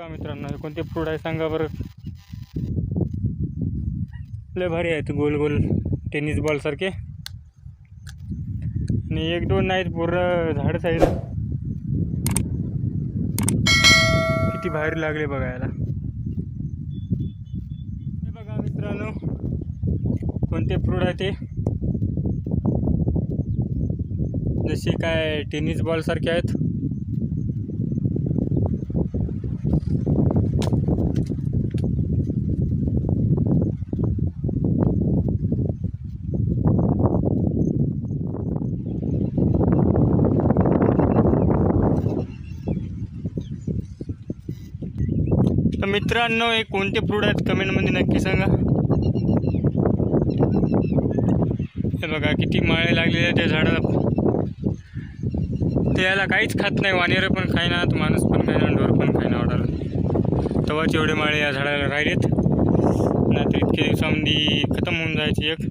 बघा मित्रांनो हे कोणते फ्रूट आहे सांगा बरं. लय भारी आहेत गोल गोल टेनिस बॉलसारखे आणि एक दोन नाहीत पूर्ण झाडच आहेत किती भारी लागले बघायला हे बघा मित्रांनो कोणते फ्रूट आहे ते. जसे काय टेनिस बॉलसारखे आहेत. तर मित्रांनो हे कोणते प्रूड आहेत? कमेंटमध्ये नक्की सांगा. हे बघा किती माळे लागलेले आहेत त्या झाडाला. ते याला काहीच खात नाही. वानेर पण खायना माणूस पण खायना ढोर पण खायना ऑर्डर तेव्हाच एवढे माळे या झाडाला राहिलेत. नाहीतर इतके दिवसामध्ये खतम होऊन जायचे एक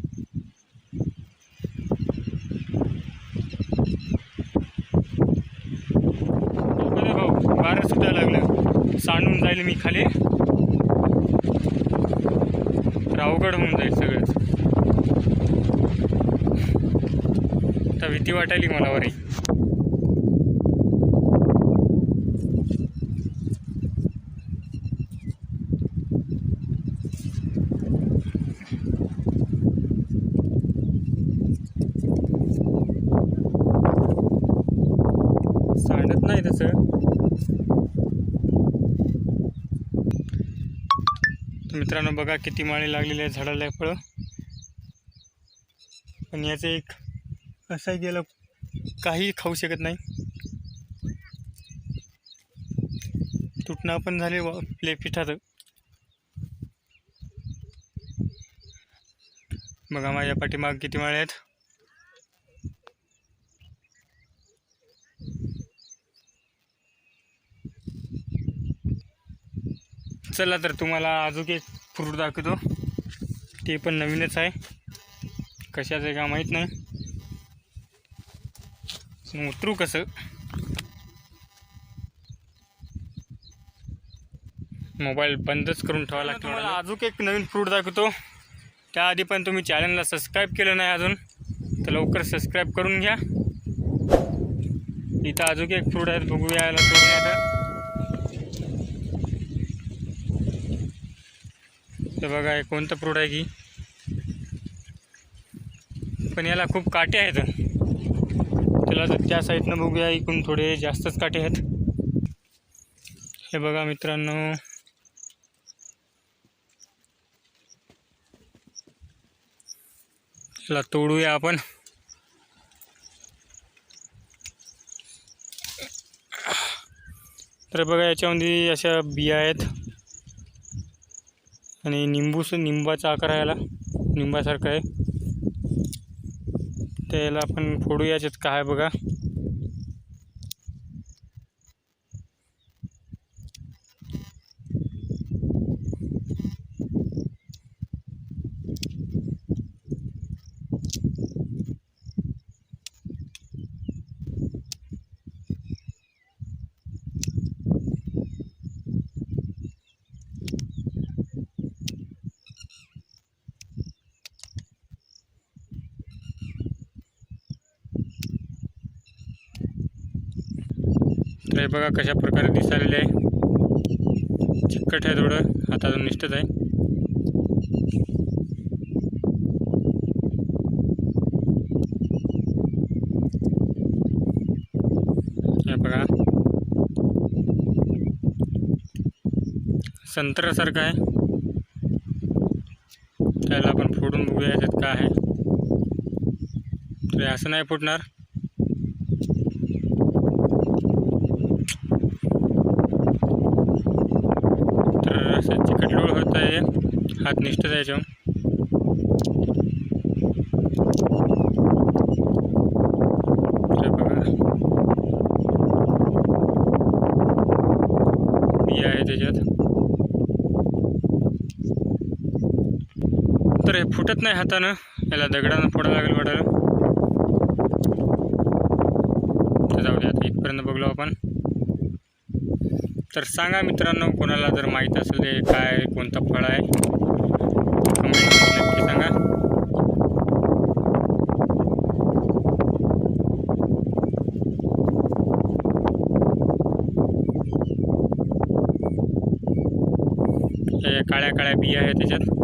बरं भाऊ वारं सुटायला आणून जाईल मी खाली. तर अवघड होऊन जाईल सगळंच. आता भीती वाटायली मला वरी. सांडत नाही तसं. मित्रांनो बघा किती माळे लागलेले आहेत झाडाला फळं. पण याचं एक असं आहे गेलं काही खाऊ शकत नाही. तुटणं पण झाले व आपले बघा माझ्या पाठीमाग किती माळे आहेत. चला तर तुम्हाला अजून एक फ्रूट दाखवतो. ते पण नवीनच आहे. कशाचं आहे का माहीत नाही. उतरू कसं? मोबाईल बंदच करून ठेवा लागतो मला अजून एक नवीन फ्रूट दाखवतो. त्याआधी पण तुम्ही चॅनलला सबस्क्राईब केलं नाही अजून तर लवकर सबस्क्राईब करून घ्या. इथं अजून एक फ्रूट आहेत बघूया याला आता तर बघा हे कोणतं फ्रूट आहे की पण याला खूप काटे आहेत. त्याला तर त्या साईडनं बघूया इकडून थोडे जास्तच काटे आहेत. हे बघा मित्रांनो. याला तोडूया आपण. तर बघा याच्यामध्ये अशा बिया आहेत. आणि निंबूस निंबाचा आकार आहे याला. निंबासारखं आहे. त्याला आपण फोडू याच्यात काय बघा. तर हे बघा कशा प्रकारे दिसायलेले आहे. चिकट आहे थोडं हातातून निष्ठच आहे. हे बघा. संत्र्यासारखं आहे. त्याला आपण फोडून बघूया याच्यात काय आहे. तर असं नाही फुटणार तर असं चिकट लोळ होत आहे. हात निष्ठ जायचं तर बघा. बिया आहे त्याच्यात. तर हे फुटत नाही हातानं. याला दगडानं फोडा लागेल वाटायला. जाऊ दे इथपर्यंत बघलो आपण. तर सांगा मित्रांनो कोणाला जर माहीत असेल ते काय कोणतं फळ आहे? नक्की सांगा. हे काळ्या काळ्या बिया आहे त्याच्यात.